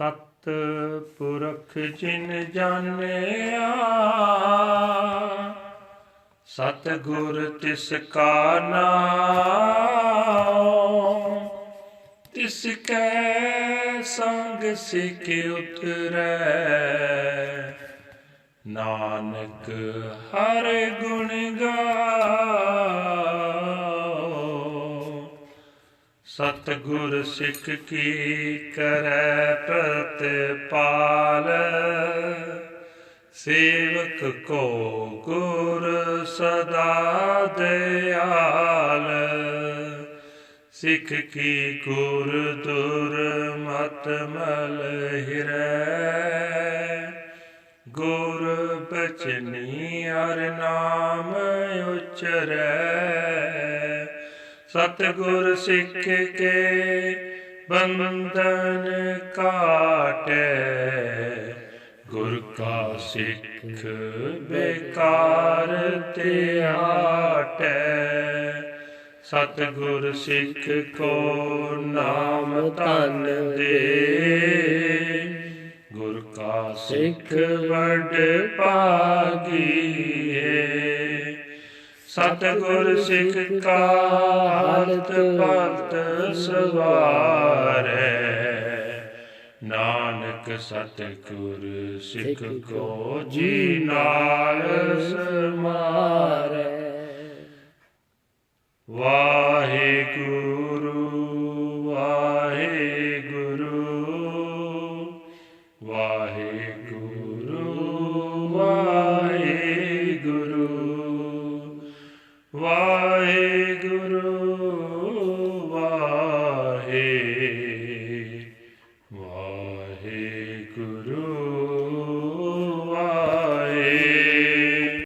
ਸਤ ਪੁਰਖ ਜਿਨ ਜਾਣਿਆ ਸਤ ਗੁਰ ਤਿਸ ਕਾ ਨਾਮ, ਤਿਸ ਕੈ ਸੰਗ ਸਿਖ ਉਤਰੈ। ਨਾਨਕ ਹਰ ਗੁਣ ਗਾਓ ਸਤਿਗੁਰ ਸਿੱਖ ਕੀ ਕਰੈ ਪ੍ਰਤਪਾਲ। ਸੇਵਕ ਕੋ ਗੁਰ ਸਦਾ ਦਿਆਲ। ਸਿੱਖ ਕੀ ਗੁਰ ਦੁਰ ਮਤ ਮਲ ਹਿਰੈ। ਗੁਰ ਬਚਨੀ ਅਰ ਨਾਮ ਉਚਰੈ। ਸਤਿਗੁਰ ਸਿੱਖ ਕੇ ਬੰਧਨ ਕਾਟੈ। ਗੁਰ ਕਾ ਸਿੱਖ ਬੇਕਾਰ ਤੇ ਆਟੈ। ਸਤਿਗੁਰ ਸਿੱਖ ਕੋ ਨਾਮ ਧਨ ਦੇ। ਗੁਰ ਕਾ ਸਿੱਖ ਵਡ ਭਾਗੀਏ। ਸਤਿਗੁਰ ਸਿੱਖ ਕਾ ਹਾਲਤ ਭਗਤ ਸਵਾਰੈ। ਨਾਨਕ ਸਤਿਗੁਰ ਸਿੱਖ ਕੋ ਜੀ ਨਾਲ ਸਮਾਰੈ। ਵਾਹਿਗੁਰੂ ਵਾਹਿਗੁਰੂ